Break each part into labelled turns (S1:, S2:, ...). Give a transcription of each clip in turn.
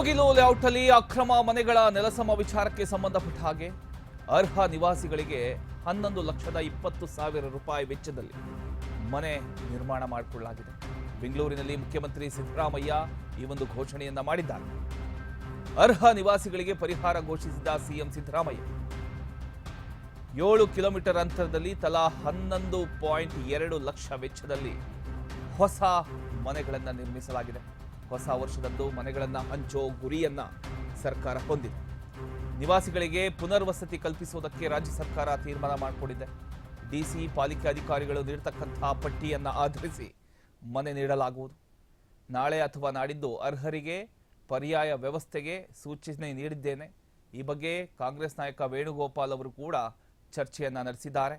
S1: ಕೋಗಿಲು ಲೇಔಟ್ನಲ್ಲಿ ಅಕ್ರಮ ಮನೆಗಳ ನೆಲಸಮ ವಿಚಾರಕ್ಕೆ ಸಂಬಂಧಪಟ್ಟ ಹಾಗೆ ಅರ್ಹ ನಿವಾಸಿಗಳಿಗೆ ಹನ್ನೊಂದು ಲಕ್ಷದ ಇಪ್ಪತ್ತು ಸಾವಿರ ರೂಪಾಯಿ ವೆಚ್ಚದಲ್ಲಿ ಮನೆ ನಿರ್ಮಾಣ ಮಾಡಿಕೊಳ್ಳಲಾಗಿದೆ. ಬೆಂಗಳೂರಿನಲ್ಲಿ ಮುಖ್ಯಮಂತ್ರಿ ಸಿದ್ದರಾಮಯ್ಯ ಈ ಒಂದು ಘೋಷಣೆಯನ್ನ ಮಾಡಿದ್ದಾರೆ. ಅರ್ಹ ನಿವಾಸಿಗಳಿಗೆ ಪರಿಹಾರ ಘೋಷಿಸಿದ ಸಿಎಂ ಸಿದ್ದರಾಮಯ್ಯ, ಏಳು ಕಿಲೋಮೀಟರ್ ಅಂತರದಲ್ಲಿ ತಲಾ ಹನ್ನೊಂದು ಪಾಯಿಂಟ್ ಎರಡು ಲಕ್ಷ ವೆಚ್ಚದಲ್ಲಿ ಹೊಸ ಮನೆಗಳನ್ನು ನಿರ್ಮಿಸಲಾಗಿದೆ. ಹೊಸ ವರ್ಷದಂದು ಮನೆಗಳನ್ನು ಹಂಚೋ ಗುರಿಯನ್ನ ಸರ್ಕಾರ ಹೊಂದಿದೆ. ನಿವಾಸಿಗಳಿಗೆ ಪುನರ್ವಸತಿ ಕಲ್ಪಿಸುವುದಕ್ಕೆ ರಾಜ್ಯ ಸರ್ಕಾರ ತೀರ್ಮಾನ ಮಾಡಿಕೊಂಡಿದೆ. ಡಿಸಿ ಪಾಲಿಕೆ ಅಧಿಕಾರಿಗಳು ನೀಡತಕ್ಕಂತಹ ಪಟ್ಟಿಯನ್ನು ಆಧರಿಸಿ ಮನೆ ನೀಡಲಾಗುವುದು. ನಾಳೆ ಅಥವಾ ನಾಡಿದ್ದು ಅರ್ಹರಿಗೆ ಪರ್ಯಾಯ ವ್ಯವಸ್ಥೆಗೆ ಸೂಚನೆ ನೀಡಿದ್ದೇನೆ. ಈ ಬಗ್ಗೆ ಕಾಂಗ್ರೆಸ್ ನಾಯಕ ವೇಣುಗೋಪಾಲ್ ಅವರು ಕೂಡ ಚರ್ಚೆಯನ್ನು ನಡೆಸಿದ್ದಾರೆ.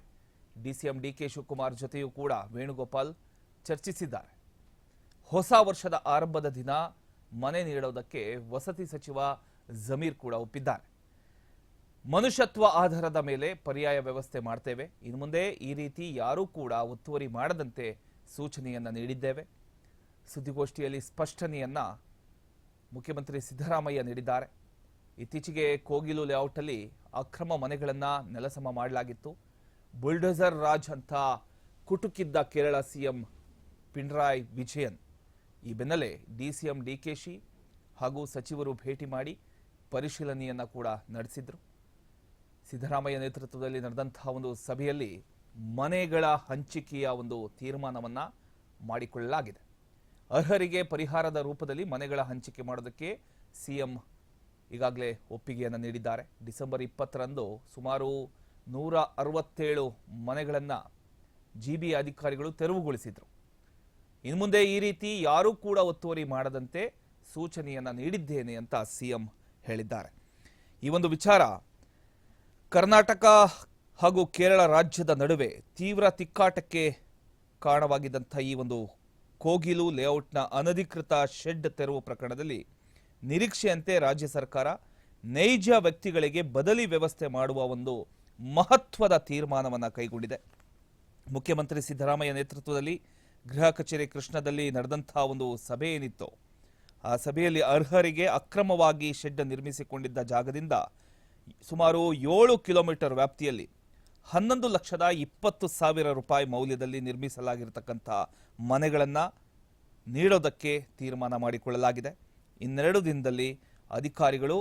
S1: ಡಿಸಿಎಂ ಡಿಕೆ ಶಿವಕುಮಾರ್ ಜೊತೆಯೂ ಕೂಡ ವೇಣುಗೋಪಾಲ್ ಚರ್ಚಿಸಿದ್ದಾರೆ. ಹೊಸ ವರ್ಷದ ಆರಂಭದ ದಿನ ಮನೆ ನೀಡೋದಕ್ಕೆ ವಸತಿ ಸಚಿವ ಜಮೀರ್ ಕೂಡ ಒಪ್ಪಿದ್ದಾರೆ. ಮನುಷ್ಯತ್ವ ಆಧಾರದ ಮೇಲೆ ಪರ್ಯಾಯ ವ್ಯವಸ್ಥೆ ಮಾಡ್ತೇವೆ. ಇನ್ನು ಮುಂದೆ ಈ ರೀತಿ ಯಾರೂ ಕೂಡ ಒತ್ತುವರಿ ಮಾಡದಂತೆ ಸೂಚನೆಯನ್ನ ನೀಡಿದ್ದೇವೆ. ಸುದ್ದಿಗೋಷ್ಠಿಯಲ್ಲಿ ಸ್ಪಷ್ಟನೆಯನ್ನ ಮುಖ್ಯಮಂತ್ರಿ ಸಿದ್ದರಾಮಯ್ಯ ನೀಡಿದ್ದಾರೆ. ಇತ್ತೀಚೆಗೆ ಕೋಗಿಲು ಲೇಔಟಲ್ಲಿ ಅಕ್ರಮ ಮನೆಗಳನ್ನು ನೆಲಸಮ ಮಾಡಲಾಗಿತ್ತು. ಬುಲ್ಡೋಸರ್ ರಾಜ್ ಅಂತ ಕುಟುಕಿದ್ದ ಕೇರಳ ಸಿಎಂ ಪಿಣರಾಯ್ ವಿಜಯನ್ ಈ ಬೆನ್ನಲ್ಲೇ ಡಿಸಿಎಂ ಡಿಕೆಶಿ ಹಾಗೂ ಸಚಿವರು ಭೇಟಿ ಮಾಡಿ ಪರಿಶೀಲನೆಯನ್ನು ಕೂಡ ನಡೆಸಿದ್ರು. ಸಿದ್ದರಾಮಯ್ಯ ನೇತೃತ್ವದಲ್ಲಿ ನಡೆದಂತಹ ಒಂದು ಸಭೆಯಲ್ಲಿ ಮನೆಗಳ ಹಂಚಿಕೆಯ ಒಂದು ತೀರ್ಮಾನವನ್ನು ಮಾಡಿಕೊಳ್ಳಲಾಗಿದೆ. ಅರ್ಹರಿಗೆ ಪರಿಹಾರದ ರೂಪದಲ್ಲಿ ಮನೆಗಳ ಹಂಚಿಕೆ ಮಾಡೋದಕ್ಕೆ ಸಿಎಂ ಈಗಾಗಲೇ ಒಪ್ಪಿಗೆಯನ್ನು ನೀಡಿದ್ದಾರೆ. ಡಿಸೆಂಬರ್ ಇಪ್ಪತ್ತರಂದು ಸುಮಾರು ನೂರ ಅರವತ್ತೇಳು ಮನೆಗಳನ್ನು ಜಿ ಬಿ ಅಧಿಕಾರಿಗಳು ತೆರವುಗೊಳಿಸಿದರು. ಇನ್ನು ಮುಂದೆ ಈ ರೀತಿ ಯಾರೂ ಕೂಡ ಒತ್ತುವರಿ ಮಾಡದಂತೆ ಸೂಚನೆಯನ್ನು ನೀಡಿದ್ದೇನೆ ಅಂತ ಸಿಎಂ ಹೇಳಿದ್ದಾರೆ. ಈ ಒಂದು ವಿಚಾರ ಕರ್ನಾಟಕ ಹಾಗೂ ಕೇರಳ ರಾಜ್ಯದ ನಡುವೆ ತೀವ್ರ ತಿಕ್ಕಾಟಕ್ಕೆ ಕಾರಣವಾಗಿದ್ದಂಥ ಈ ಒಂದು ಕೋಗಿಲು ಲೇಔಟ್ನ ಅನಧಿಕೃತ ಶೆಡ್ ತೆರವು ಪ್ರಕರಣದಲ್ಲಿ ನಿರೀಕ್ಷೆಯಂತೆ ರಾಜ್ಯ ಸರ್ಕಾರ ನೈಜ ವ್ಯಕ್ತಿಗಳಿಗೆ ಬದಲಿ ವ್ಯವಸ್ಥೆ ಮಾಡುವ ಒಂದು ಮಹತ್ವದ ತೀರ್ಮಾನವನ್ನು ಕೈಗೊಂಡಿದೆ. ಮುಖ್ಯಮಂತ್ರಿ ಸಿದ್ದರಾಮಯ್ಯ ನೇತೃತ್ವದಲ್ಲಿ ಗೃಹ ಕಚೇರಿ ಕೃಷ್ಣದಲ್ಲಿ ನಡೆದಂತಹ ಒಂದು ಸಭೆ ಏನಿತ್ತು, ಆ ಸಭೆಯಲ್ಲಿ ಅರ್ಹರಿಗೆ ಅಕ್ರಮವಾಗಿ ಶೆಡ್ ನಿರ್ಮಿಸಿಕೊಂಡಿದ್ದ ಜಾಗದಿಂದ ಸುಮಾರು ಏಳು ಕಿಲೋಮೀಟರ್ ವ್ಯಾಪ್ತಿಯಲ್ಲಿ ಹನ್ನೊಂದು ಲಕ್ಷದ ಇಪ್ಪತ್ತು ಸಾವಿರ ರೂಪಾಯಿ ಮೌಲ್ಯದಲ್ಲಿ ನಿರ್ಮಿಸಲಾಗಿರ್ತಕ್ಕಂಥ ಮನೆಗಳನ್ನು ನೀಡೋದಕ್ಕೆ ತೀರ್ಮಾನ ಮಾಡಿಕೊಳ್ಳಲಾಗಿದೆ. ಇನ್ನೆರಡು ದಿನದಲ್ಲಿ ಅಧಿಕಾರಿಗಳು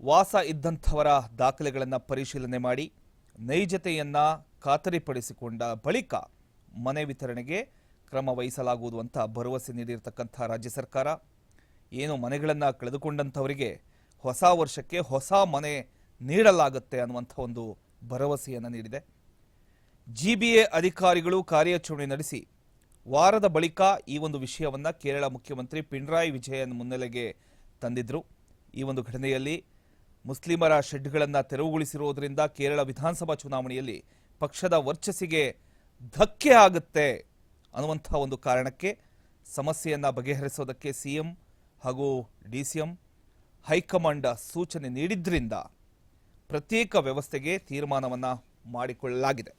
S1: ವಾಸ ಇದ್ದಂಥವರ ದಾಖಲೆಗಳನ್ನು ಪರಿಶೀಲನೆ ಮಾಡಿ, ನೈಜತೆಯನ್ನು ಖಾತರಿಪಡಿಸಿಕೊಂಡ ಬಳಿಕ ಮನೆ ವಿತರಣೆಗೆ ಕ್ರಮ ವಹಿಸಲಾಗುವುದು ಅಂತ ಭರವಸೆ ನೀಡಿರ್ತಕ್ಕಂಥ ರಾಜ್ಯ ಸರ್ಕಾರ, ಏನು ಮನೆಗಳನ್ನು ಕಳೆದುಕೊಂಡಂಥವರಿಗೆ ಹೊಸ ವರ್ಷಕ್ಕೆ ಹೊಸ ಮನೆ ನೀಡಲಾಗುತ್ತೆ ಅನ್ನುವಂಥ ಒಂದು ಭರವಸೆಯನ್ನು ನೀಡಿದೆ. ಜಿ ಬಿ ಎ ಅಧಿಕಾರಿಗಳು ಕಾರ್ಯಾಚರಣೆ ನಡೆಸಿ ವಾರದ ಬಳಿಕ ಈ ಒಂದು ವಿಷಯವನ್ನ ಕೇರಳ ಮುಖ್ಯಮಂತ್ರಿ ಪಿಣರಾಯಿ ವಿಜಯನ್ ಮುನ್ನೆಲೆಗೆ ತಂದಿದ್ರು. ಈ ಒಂದು ಘಟನೆಯಲ್ಲಿ ಮುಸ್ಲಿಮರ ಶೆಡ್ಗಳನ್ನು ತೆರವುಗೊಳಿಸಿರುವುದರಿಂದ ಕೇರಳ ವಿಧಾನಸಭಾ ಚುನಾವಣೆಯಲ್ಲಿ ಪಕ್ಷದ ವರ್ಚಸ್ಸಿಗೆ ಧಕ್ಕೆ ಆಗುತ್ತೆ ಅನ್ನುವಂಥ ಒಂದು ಕಾರಣಕ್ಕೆ ಸಮಸ್ಯೆಯನ್ನು ಬಗೆಹರಿಸೋದಕ್ಕೆ ಸಿ ಎಂ ಹಾಗೂ D C M high command ಸೂಚನೆ ನೀಡಿದ್ದರಿಂದ ಪ್ರತ್ಯೇಕ ವ್ಯವಸ್ಥೆಗೆ ತೀರ್ಮಾನವನ್ನು ಮಾಡಿಕೊಳ್ಳಲಾಗಿದೆ.